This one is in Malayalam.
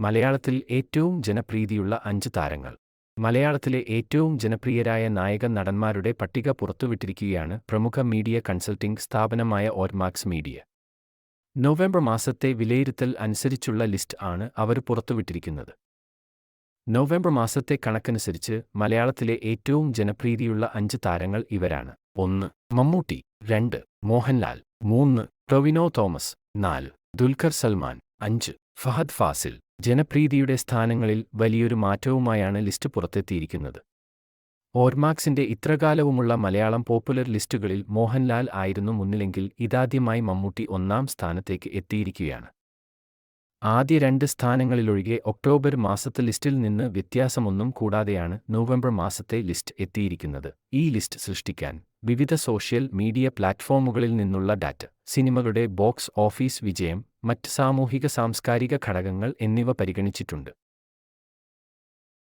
മലയാളത്തിൽ ഏറ്റവും ജനപ്രീതിയുള്ള അഞ്ച് താരങ്ങൾ. മലയാളത്തിലെ ഏറ്റവും ജനപ്രിയരായ നായക നടന്മാരുടെ പട്ടിക പുറത്തുവിട്ടിരിക്കുകയാണ് പ്രമുഖ മീഡിയ കൺസൾട്ടിംഗ് സ്ഥാപനമായ ഓർമാക്സ് മീഡിയ. നവംബർ മാസത്തെ വിലയിരുത്തൽ അനുസരിച്ചുള്ള ലിസ്റ്റ് ആണ് അവർ പുറത്തുവിട്ടിരിക്കുന്നത്. നവംബർ മാസത്തെ കണക്കനുസരിച്ച് മലയാളത്തിലെ ഏറ്റവും ജനപ്രീതിയുള്ള അഞ്ച് താരങ്ങൾ ഇവരാണ്. ഒന്ന് മമ്മൂട്ടി. രണ്ട് മോഹൻലാൽ. മൂന്ന് ടൊവിനോ തോമസ്. നാല് ദുൽഖർ സൽമാൻ. അഞ്ച് ഫഹദ് ഫാസിൽ. ജനപ്രീതിയുടെ സ്ഥാനങ്ങളിൽ വലിയൊരു മാറ്റവുമായാണ് ലിസ്റ്റ് പുറത്തെത്തിയിരിക്കുന്നത്. ഓർമാക്സിന്റെ ഇത്രകാലവുമുള്ള മലയാളം പോപ്പുലർ ലിസ്റ്റുകളിൽ മോഹൻലാൽ ആയിരുന്നു മുന്നിലെങ്കിൽ ഇതാദ്യമായി മമ്മൂട്ടി ഒന്നാം സ്ഥാനത്തേക്ക് എത്തിയിരിക്കുകയാണ്. ആദ്യ രണ്ട് സ്ഥാനങ്ങളിലൊഴികെ ഒക്ടോബർ മാസത്തെ ലിസ്റ്റിൽ നിന്ന് വ്യത്യാസമൊന്നും കൂടാതെയാണ് നവംബർ മാസത്തെ ലിസ്റ്റ് എത്തിയിരിക്കുന്നത്. ഈ ലിസ്റ്റ് സൃഷ്ടിക്കാൻ വിവിധ സോഷ്യൽ മീഡിയ പ്ലാറ്റ്ഫോമുകളിൽ നിന്നുള്ള ഡാറ്റ സിനിമകളുടെ ബോക്സ് ഓഫീസ് വിജയം മറ്റ് സാമൂഹിക സാംസ്കാരിക ഘടകങ്ങൾ എന്നിവ പരിഗണിച്ചിട്ടുണ്ട്